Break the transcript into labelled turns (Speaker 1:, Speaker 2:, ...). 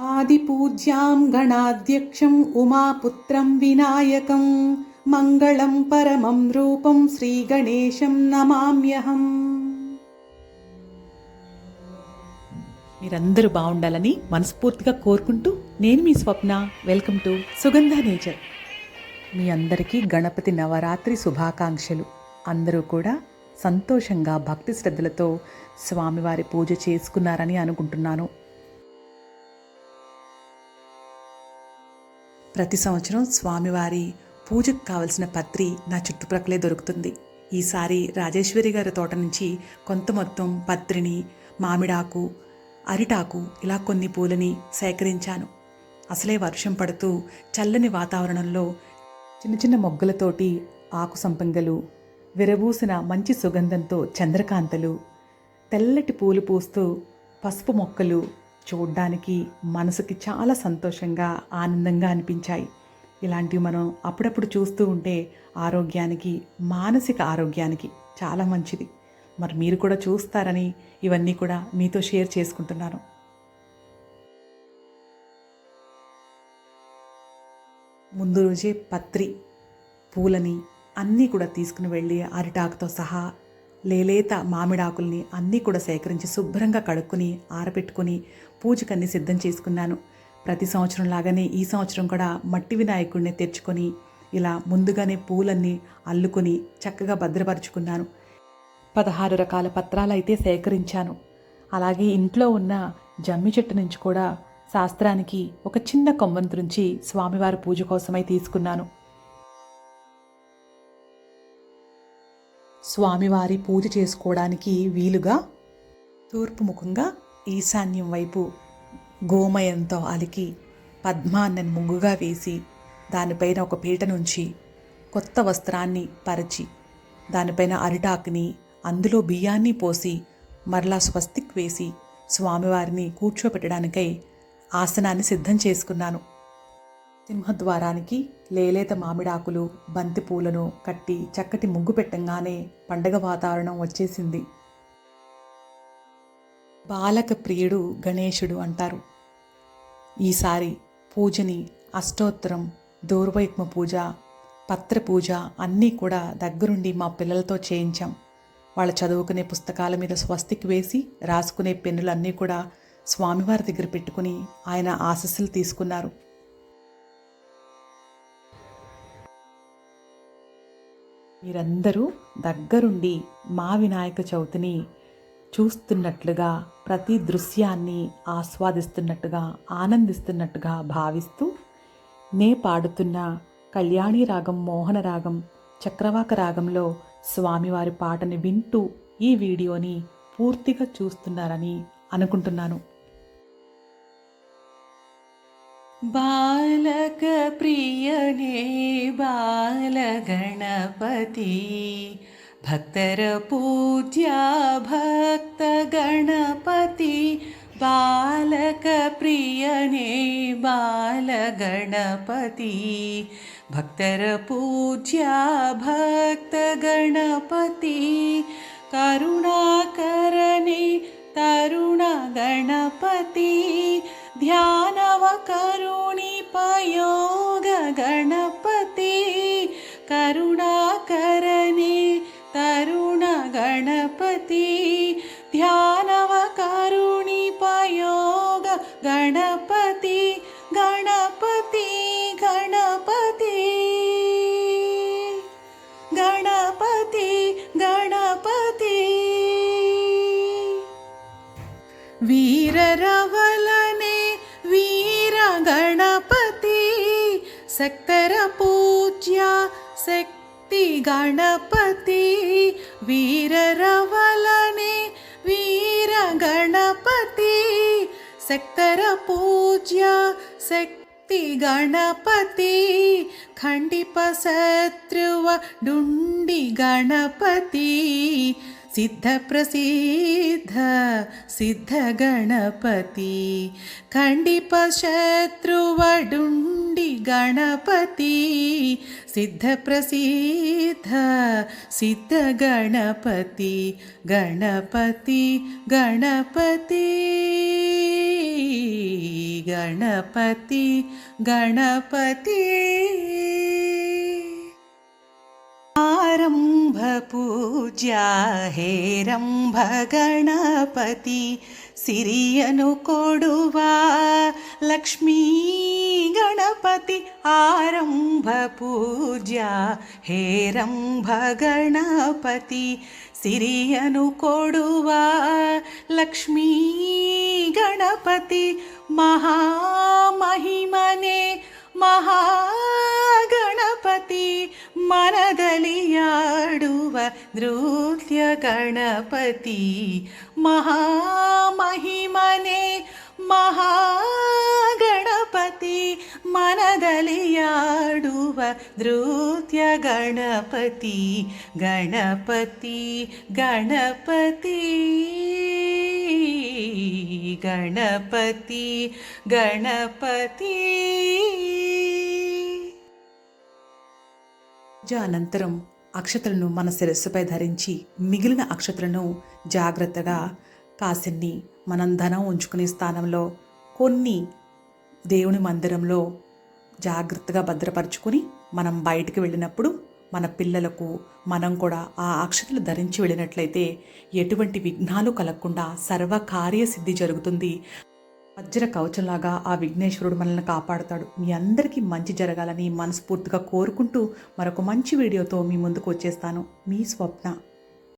Speaker 1: ఆదిపూజ్యాం గణాధ్యక్షం ఉమాపుత్రం వినాయకం మంగళం పరమం రూపం శ్రీగణేశం నమామ్యహం. మీరందరూ బాగుండాలని మనస్ఫూర్తిగా కోరుకుంటూ నేను మీ Swapna welcome to Sugandha nature. మీ అందరికీ గణపతి నవరాత్రి శుభాకాంక్షలు. అందరూ కూడా సంతోషంగా భక్తి శ్రద్ధలతో స్వామివారి పూజ చేసుకున్నారని అనుకుంటున్నాను. ప్రతి సంవత్సరం స్వామివారి పూజకు కావలసిన పత్రి నా చుట్టుప్రక్కలే దొరుకుతుంది. ఈసారి రాజేశ్వరి గారి తోట నుంచి కొంత మొత్తం పత్రిని మామిడాకు అరిటాకు ఇలా కొన్ని పూలని సేకరించాను. అసలే వర్షం పడుతూ చల్లని వాతావరణంలో చిన్న చిన్న మొగ్గలతోటి ఆకు సంపంగలు విరబూసిన మంచి సుగంధంతో చంద్రకాంతలు తెల్లటి పూలు పూస్తూ పసుపు మొక్కలు చూడ్డానికి మనసుకి చాలా సంతోషంగా ఆనందంగా అనిపించాయి. ఇలాంటివి మనం అప్పుడప్పుడు చూస్తూ ఉంటే ఆరోగ్యానికి మానసిక ఆరోగ్యానికి చాలా మంచిది. మరి మీరు కూడా చూస్తారని ఇవన్నీ కూడా మీతో షేర్ చేసుకుంటున్నాను. ముందు రోజే పత్రి పూలని అన్నీ కూడా తీసుకుని వెళ్ళి అరిటాకుతో సహా లేలేత మామిడాకుల్ని అన్నీ కూడా సేకరించి శుభ్రంగా కడుక్కుని ఆరబెట్టుకుని పూజకన్నీ సిద్ధం చేసుకున్నాను. ప్రతి సంవత్సరం లాగానే ఈ సంవత్సరం కూడా మట్టి వినాయకుడిని తెచ్చుకొని ఇలా ముందుగానే పూలన్నీ అల్లుకొని చక్కగా భద్రపరుచుకున్నాను. పదహారు రకాల పత్రాలైతే సేకరించాను. అలాగే ఇంట్లో ఉన్న జమ్మి చెట్టు నుంచి కూడా శాస్త్రానికి ఒక చిన్న కొమ్మను తుంచి స్వామివారి పూజ కోసమై తీసుకున్నాను. స్వామివారి పూజ చేసుకోవడానికి వీలుగా తూర్పు ముఖంగా ఈశాన్యం వైపు గోమయంతో అలికి పద్మాన్నని ముగ్గుగా వేసి దానిపైన ఒక పీట నుంచి కొత్త వస్త్రాన్ని పరిచి దానిపైన అరిటాకుని అందులో బియ్యాన్ని పోసి మరలా స్వస్తిక్ వేసి స్వామివారిని కూర్చోపెట్టడానికై ఆసనాన్ని సిద్ధం చేసుకున్నాను. సింహద్వారానికి లేలేత మామిడాకులు బంతి పూలను కట్టి చక్కటి ముగ్గు పెట్టంగానే పండగ వాతావరణం వచ్చేసింది. బాలక ప్రియుడు గణేశుడు అంటారు. ఈసారి పూజని అష్టోత్తరం దూర్వైక్మ పూజ పత్ర పూజ అన్నీ కూడా దగ్గరుండి మా పిల్లలతో చేయించాం. వాళ్ళు చదువుకునే పుస్తకాల మీద స్వస్తికి వేసి రాసుకునే పెన్నులు అన్నీ కూడా స్వామివారి దగ్గర పెట్టుకుని ఆయన ఆశస్సులు తీసుకున్నారు. మీరందరూ దగ్గరుండి మా వినాయక చవితిని చూస్తున్నట్లుగా ప్రతి దృశ్యాన్ని ఆస్వాదిస్తున్నట్టుగా ఆనందిస్తున్నట్టుగా భావిస్తూ నే పాడుతున్న కళ్యాణి రాగం మోహన రాగం చక్రవాక రాగంలో స్వామివారి పాటని వింటూ ఈ వీడియోని పూర్తిగా చూస్తున్నారని అనుకుంటున్నాను.
Speaker 2: बालकप्रियने बालगणपति भक्तरपूज्या भक्तगणपति बालकप्रियने बालगणपति भक्तरपूज्या भक्तगणपति करुणाकरणे करुणा ध्यानव करुणिपयोग गणपते करुणाकरणे तरुण गणपति ध्यानव करुणिपयोग गणपति गणपति गणपति गणपति गणपति वीररव सक्तर पूज्य शक्ति गणपति वीररवलने वीर गणपति सक्तर पूज्य शक्ति गणपति खण्डिप शत्रुव डुण्डि गणपति सिद्धप्रसिद्ध सिद्धगणपति खण्डिपशत्रुवडुण्डि गणपति सिद्धप्रसिद्ध सिद्धगणपति गणपति गणपति गणपति गणपति ಪೂಜ್ಯ ಹೇರಂಭ ಗಣಪತಿ, ಸಿರಿಯನು ಕೊಡುವ ಲಕ್ಷ್ಮೀ ಗಣಪತಿ ಆರಂಭ ಪೂಜ್ಯ ಹೇರಂಭ ಗಣಪತಿ, ಸಿರಿಯನು ಕೊಡುವ ಲಕ್ಷ್ಮೀ ಗಣಪತಿ, ಮಹಾಮಹಿಮನೆ ಮಹಾಗಣಪತಿ ಮನದಲಿಯ नृत्य गणपति महामहिमने महागणपति मनदलियाडुव नृत्य गणपति गणपति गणपति गणपति।
Speaker 1: गणपति जनन्तरं అక్షతలను మన శిరస్సుపై ధరించి మిగిలిన అక్షతలను జాగ్రత్తగా కాసిన్ని మనం ధనం ఉంచుకునే స్థానంలో కొన్ని దేవుని మందిరంలో జాగ్రత్తగా భద్రపరుచుకుని మనం బయటికి వెళ్ళినప్పుడు మన పిల్లలకు మనం కూడా ఆ అక్షతలు ధరించి వెళ్ళినట్లయితే ఎటువంటి విఘ్నాలు కలగకుండా సర్వకార్య సిద్ధి జరుగుతుంది. వజ్ర కవచంలాగా ఆ విఘ్నేశ్వరుడు మనల్ని కాపాడుతాడు. మీ అందరికీ మంచి జరగాలని మనస్ఫూర్తిగా కోరుకుంటూ మరొక మంచి వీడియోతో మీ ముందుకు వచ్చేస్తాను. మీ స్వప్న.